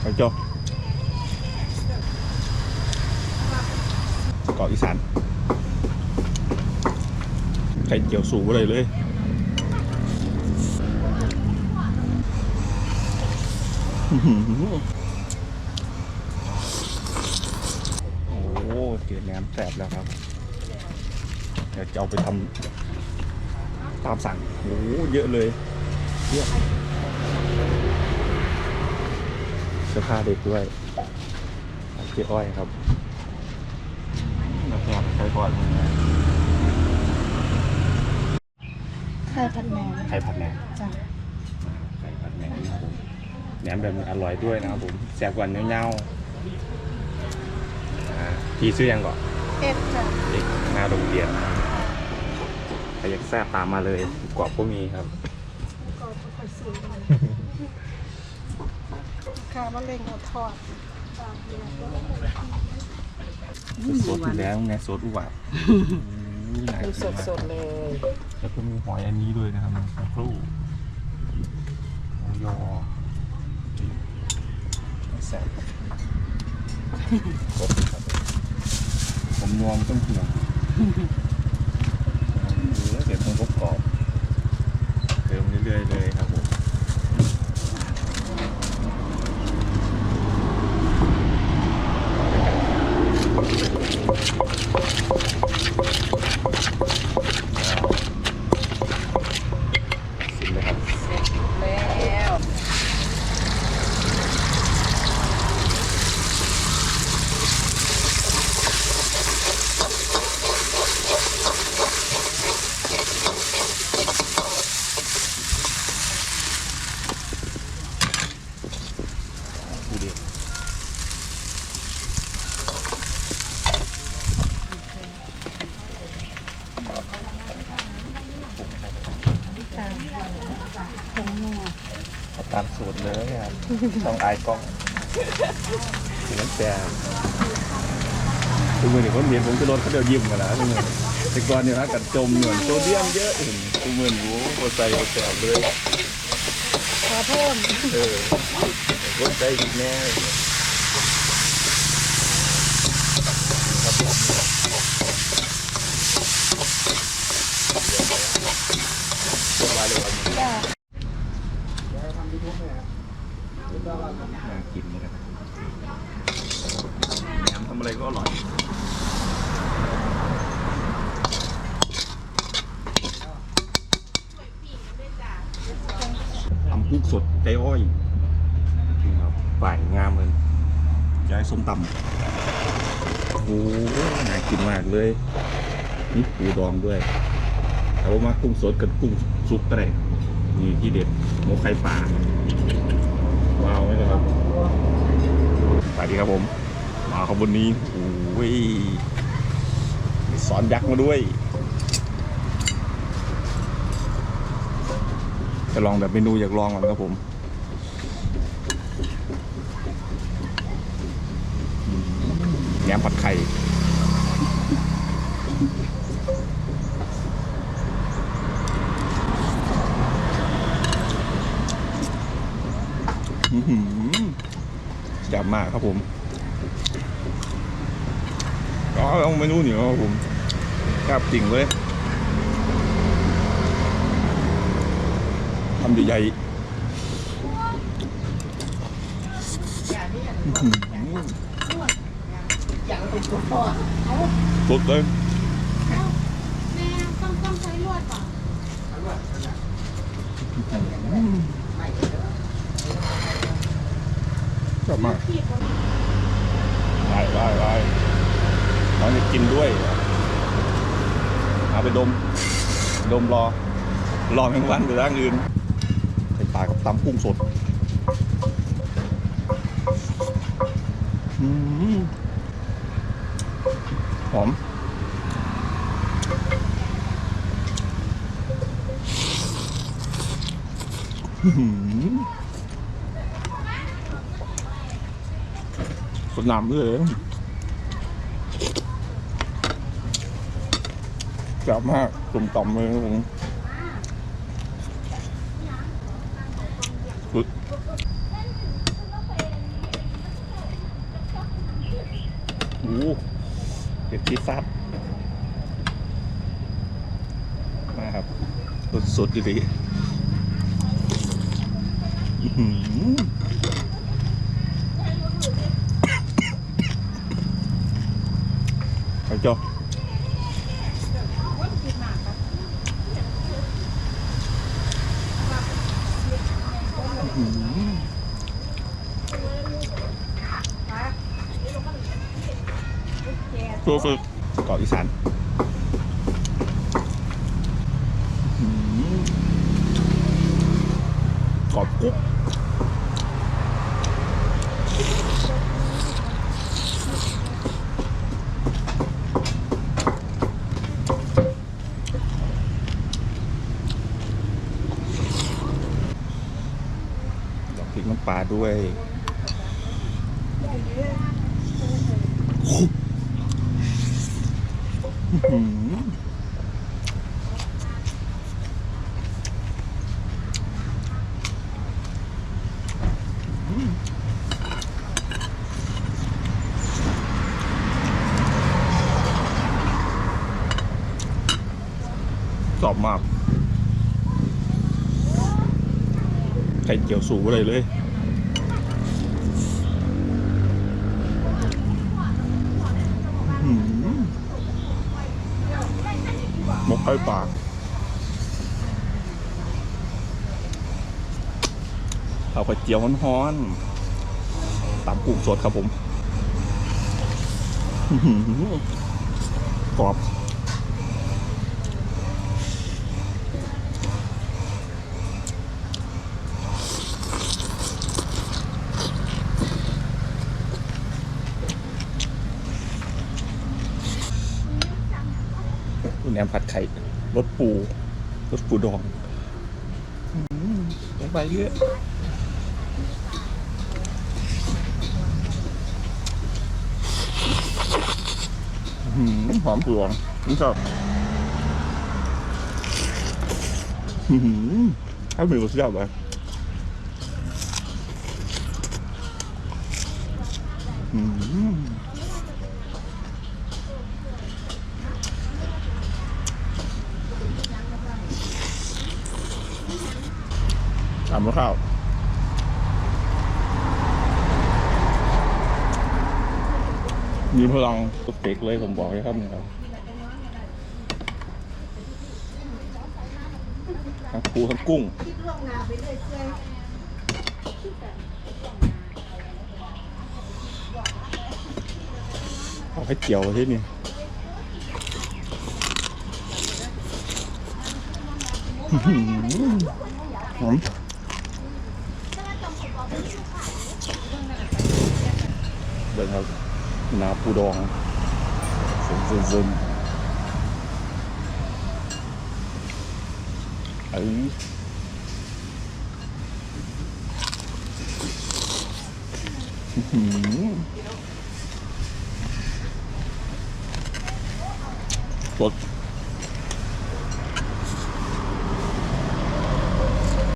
ไปจบเกาะอีสาน ไข่เจียวสูงเลยเลยโอ้โหเจอแหนมแสบแล้วครับ เดี๋ยวจะเอาไปทำตามสั่ง โอ้เยอะเลยเยอะเสื้อผ้าเด็กด้วยเจ๊อ้อยครับแล้วก็ใช้ทอดมือไข่พันแหนมไข่ผัดแหนมจ้ะไข่ผัดแหนมนะครับผมแหนมแบบนี้อร่อยด้วยนะครับผมแซ่บกว่าเนื้อๆอ่าพี่ซื้อยังก่อนเอ็ดจ้ะเด็กหน้าโรงเรียนใครอยากแซ่บตามมาเลยกรอบก็มีครับก็ค่อยซื้อ มาข้าวมะเร็งเอาทอดสดอยู่แล้วไงสดอุบะดูสดๆเลย แล้วก็มีหอยอันนี้ด้วยนะครับสักครู่หมูยอแซ่บครบครับผมนวมต้องห่วงเนื้อเดี๋ยวต้องกรอบๆเติมเรื่อยๆเลยครับผม สิเลยครับ แล้ว ดูดิเอา ตามสูตรเลยครับ ต้องอายกล้องถึงนั้นแต่ทุกมือเนี่ยคนเห็นผมจะรถเขาเดียวยิ้มมาแล้วทุกมือแต่ก่อนเนี่ยนะกัดจมเหมือนโซเดียมเยอะถึงทุกมือโอ้โหใส่แสบเลยขอเพิ่มเออรถใจอีกแน่เรียบร้อยเลยวั น่ากินนะครับแหนมทำอะไรก็อร่อย ทำกุ้งสดใจอ้อยนี่ครับฝ่ายงามเลยย้ายส้มตำโอ้โหน่ากินมากเลยนี่ปูดองด้วย แต่ว่ามากุ้งสดกับกุ้งซุปก็ได้ นี่ที่เด็ดหมูไข่ปลาว้าวไหมครับสวัสดีครับผม มาขบวนนี้โอ้ยสอนยักษ์มาด้วย จะลองแบบเมนูอยากลองก่อนครับผมอืมแหนมผัดไข่ อื้อหือจับมาก ครับผมก็เอาเมนูเหนียวครับผมกราบจริงเลยทำใหญ่ๆอื้อหือสดเลยแม่ต้องต้องใช้ลวดก่อน จับมากได้ได้ได้น้องจะกินด้วยเอาไปดม ดมรอ รอแมงวันหรือร่างอื่นใส่ปลากับตำกุ้งสดหอมอื้อ สนามเลยจับมากกลมกล่อมเลยผมโอ้เด็ดที่ซัดมาครับ สดๆดีๆ จ้ะอื้อหือตัวฝึกเกาะอีสานอื้อหือกรอบกรุบ พริกน้ำปลาด้วยหอกรอบมาก ไข่เจียวสูงอะไรเลยหมกไก่ปากเอาไข่เจียวฮ้อนๆตามกุ้งสดครับผมอื้อหือกรอบ คุณแอมผัดไข่รสปูรสปูดองลงไปเยอะหอมปูดองนี่ชอบอื้อหือถ้ามีรสชาติเลยอืม ทำข้าวมีพลังตุกเต็กเลยผมบอกเลยครับเนี่ยครับทั้งปูทั้งกุ้งเอาให้เจียวที่นี่อื้อหือหอม เบิ่งครับนาปูดองซึมซึมซึมเอ้สด